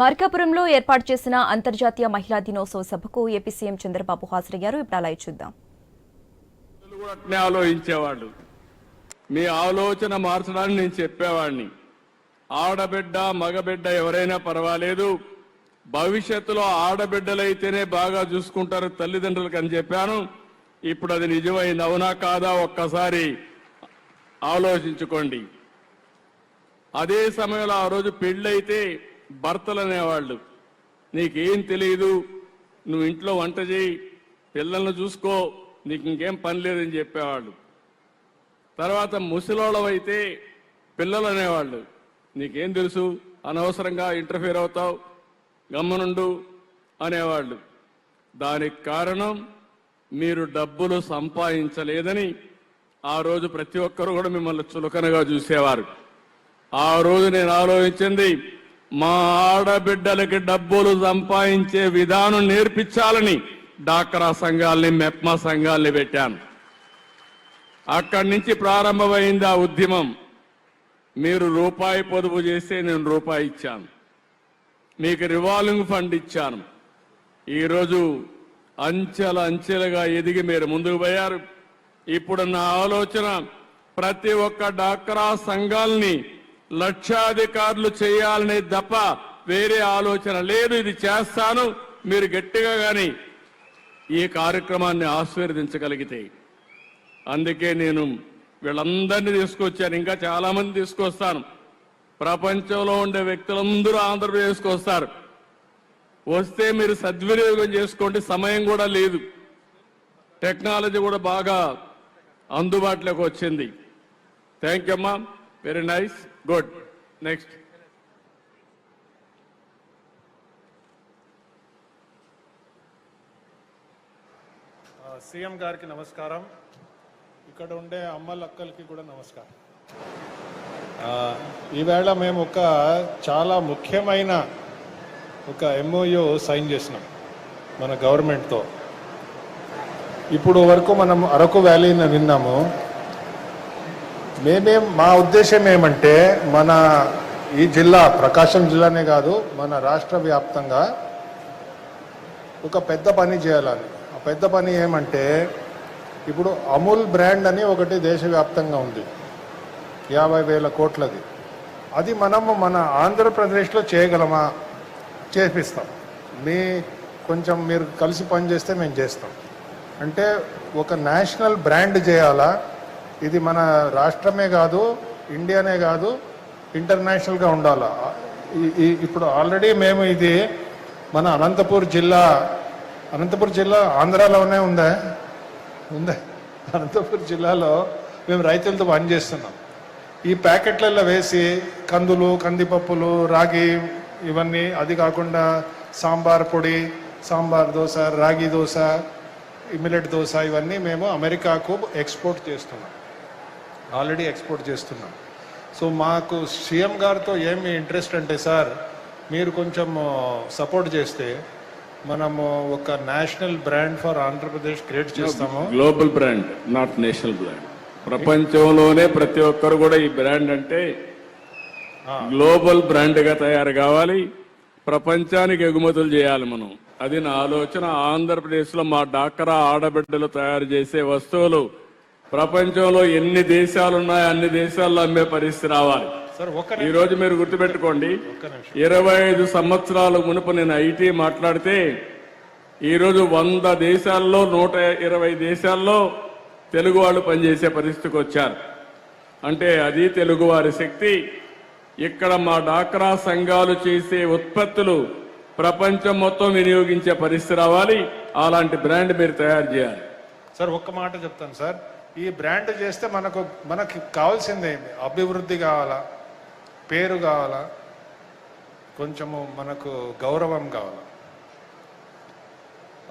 మార్కాపురంలో ఏర్పాటు చేసిన అంతర్జాతీయ మహిళా దినోత్సవ సభకు ఏపీ సీఎం చంద్రబాబు హాజరయ్యారు. ఇప్పుడు అలా చూద్దాం. ఆలోచించేవాడు ఆలోచించేవాళ్ళు. మీ ఆలోచన మార్చడానికి నేను చెప్పేవాడిని. ఆడబిడ్డ మగబిడ్డ ఎవరైనా పర్వాలేదు. భవిష్యత్తులో ఆడబిడ్డలైతేనే బాగా చూసుకుంటారు తల్లిదండ్రులకు అని చెప్పాను. ఇప్పుడు అది నిజమైంది అవునా కాదా ఒక్కసారి ఆలోచించుకోండి. అదే సమయంలో ఆ రోజు పెళ్ళైతే భర్తలు అనేవాళ్ళు నీకేం తెలియదు నువ్వు ఇంట్లో వంట చేయి పిల్లల్ని చూసుకో నీకు ఇంకేం పని లేదని చెప్పేవాళ్ళు. తర్వాత ముసలోళ్ళవైతే పిల్లలు అనేవాళ్ళు నీకేం తెలుసు అనవసరంగా ఇంటర్ఫీర్ అవుతావు గమ్మనుండు అనేవాళ్ళు. దానికి కారణం మీరు డబ్బులు సంపాదించలేదని ఆ రోజు ప్రతి ఒక్కరు కూడా మిమ్మల్ని చులకనగా చూసేవారు. ఆ రోజు నేను ఆలోచించింది మా ఆడబిడ్డలకి డబ్బులు సంపాదించే విధానం నేర్పించాలని డాక్రా సంఘాల్ని మెప్మా సంఘాల్ని పెట్టాను. అక్కడి నుంచి ప్రారంభమైంది ఆ ఉద్యమం. మీరు రూపాయి పొదుపు చేస్తే నేను రూపాయి ఇచ్చాను. మీకు రివాల్వింగ్ ఫండ్ ఇచ్చాను. ఈరోజు అంచెల అంచెలుగా ఎదిగి మీరు ముందుకు పోయారు. ఇప్పుడు నా ఆలోచన ప్రతి ఒక్క డాక్రా సంఘాల్ని లక్షాధికారులు చేయాలనే తప్ప వేరే ఆలోచన లేదు. ఇది చేస్తాను. మీరు గట్టిగా గాని ఈ కార్యక్రమాన్ని ఆశీర్వదించగలిగితే. అందుకే నేను వీళ్ళందరినీ తీసుకొచ్చాను. ఇంకా చాలా మంది తీసుకొస్తాను. ప్రపంచంలో ఉండే వ్యక్తులందరూ ఆంధ్రప్రదేశ్కి వస్తారు. వస్తే మీరు సద్వినియోగం చేసుకోండి. సమయం కూడా లేదు. టెక్నాలజీ కూడా బాగా అందుబాటులోకి వచ్చింది. థ్యాంక్ యూ అమ్మా. Very nice. Good next CM గారికి నమస్కారం. ఇక్కడ ఉండే అమ్మలక్కలకి కూడా నమస్కారం. ఈవేళ మేము ఒక చాలా ముఖ్యమైన ఒక ఎంఓయు సైన్ చేసినాం మన గవర్నమెంట్తో ఇప్పుడు వరకు మనం అరకు వ్యాలీని విన్నాము. మేమేం మా ఉద్దేశం ఏమంటే మన ఈ జిల్లా ప్రకాశం జిల్లానే కాదు మన రాష్ట్ర వ్యాప్తంగా ఒక పెద్ద పని చేయాలని. ఆ పెద్ద పని ఏమంటే ఇప్పుడు అమూల్ బ్రాండ్ అని ఒకటి దేశవ్యాప్తంగా ఉంది. యాభై వేల కోట్లది. అది మనము మన ఆంధ్రప్రదేశ్లో చేయగలమా? చేపిస్తాం. మీ కొంచెం మీరు కలిసి పని చేస్తే మేము చేస్తాం. అంటే ఒక నేషనల్ బ్రాండ్ చేయాలా? ఇది మన రాష్ట్రమే కాదు ఇండియానే కాదు ఇంటర్నేషనల్గా ఉండాలి? ఇప్పుడు ఆల్రెడీ మేము ఇది మన అనంతపూర్ జిల్లా అనంతపూర్ జిల్లా ఆంధ్రాలోనే ఉందా? ఉందా? అనంతపూర్ జిల్లాలో మేము రైతులతో పని చేస్తున్నాం. ఈ ప్యాకెట్లలో వేసి కందులు కందిపప్పులు రాగి ఇవన్నీ అది కాకుండా సాంబార్ పొడి సాంబార్ దోశ రాగి దోశ మిల్లెట్ దోశ ఇవన్నీ మేము అమెరికాకు ఎక్స్పోర్ట్ చేస్తున్నాం. ఆల్రెడీ ఎక్స్పోర్ట్ చేస్తున్నాం. సో మాకు సీఎం గారితో ఏమి ఇంట్రెస్ట్ అంటే సార్ మీరు కొంచెం సపోర్ట్ చేస్తే మనము ఒక national brand for Andhra Pradesh create చేస్తాము. Global brand not national brand ప్రపంచంలోనే ప్రతి ఒక్కరు కూడా ఈ బ్రాండ్ అంటే గ్లోబల్ బ్రాండ్గా తయారు కావాలి. ప్రపంచానికి ఎగుమతులు చేయాలి మనం. అది నా ఆలోచన. ఆంధ్రప్రదేశ్లో మా డాక్రా ఆడబిడ్డలు తయారు చేసే వస్తువులు ప్రపంచంలో ఎన్ని దేశాలు ఉన్నాయో అన్ని దేశాల్లో అమ్మే పరిస్థితి రావాలి. ఈ రోజు మీరు గుర్తుపెట్టుకోండి. ఇరవై ఐదు సంవత్సరాల మునుపు నేను ఐటీ మాట్లాడితే ఈ రోజు వంద దేశాల్లో నూట ఇరవై దేశాల్లో తెలుగు వాళ్ళు పనిచేసే పరిస్థితికి వచ్చారు. అంటే అది తెలుగు వారి శక్తి. ఇక్కడ మా డాక్రా సంఘాలు చేసే ఉత్పత్తులు ప్రపంచం మొత్తం వినియోగించే పరిస్థితి రావాలి. అలాంటి బ్రాండ్ మీరు తయారు చేయాలి. సార్ ఒక్క మాట చెప్తాను సార్. ఈ బ్రాండ్ చేస్తే మనకు మనకి కావాల్సిందే అభివృద్ధి కావాలా? పేరు కావాలా? కొంచెము మనకు గౌరవం కావాలా?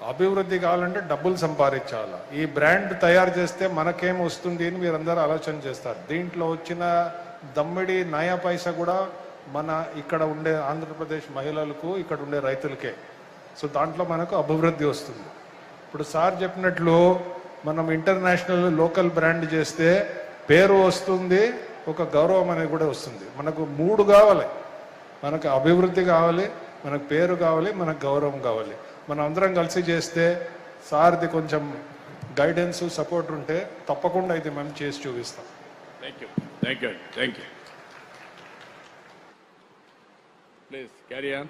అభివృద్ధి కావాలంటే డబ్బులు సంపాదించాలా? ఈ బ్రాండ్ తయారు చేస్తే మనకేం వస్తుంది అని మీరందరూ ఆలోచన చేస్తారు. దీంట్లో వచ్చిన దమ్మిడి నయా పైసా కూడా మన ఇక్కడ ఉండే ఆంధ్రప్రదేశ్ మహిళలకు ఇక్కడ ఉండే రైతులకే. సో దాంట్లో మనకు అభివృద్ధి వస్తుంది. ఇప్పుడు సార్ చెప్పినట్లు మనం ఇంటర్నేషనల్ లోకల్ బ్రాండ్ చేస్తే పేరు వస్తుంది ఒక గౌరవం అనేది కూడా వస్తుంది. మనకు మూడు కావాలి. మనకు అభివృద్ధి కావాలి మనకు పేరు కావాలి మనకు గౌరవం కావాలి. మనం అందరం కలిసి చేస్తే సార్ది కొంచెం గైడెన్స్ సపోర్ట్ ఉంటే తప్పకుండా ఇది మనం చేసి చూపిస్తాం. Thank you thank you thank you please carry on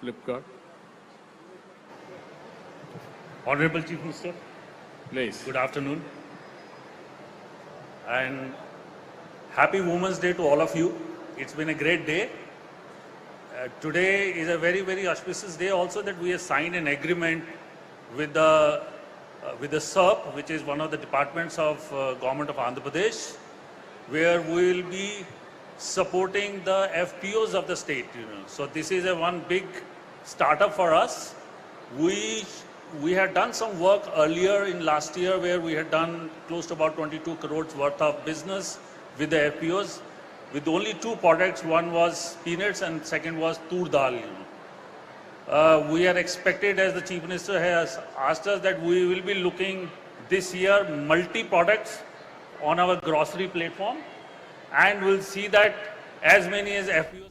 flip card Honorable Chief Please. Good afternoon. And happy Women's Day to all of you. It's been a great day. Uh, today is a very, very auspicious day also that we have signed an agreement with the, uh, with the SERP, which is one of the departments of uh, Government of Andhra Pradesh, where we will be supporting the FPOs of the state. You know. So this is a one big startup for us. We we had done some work earlier in last year where we had done close to about 22 crores worth of business with the FPOs with only two products. One was peanuts and second was tur dal. Uh, we are expected, as the Chief Minister has asked us, that we will be looking this year multi products on our grocery platform and we'll see that as many as FPOs.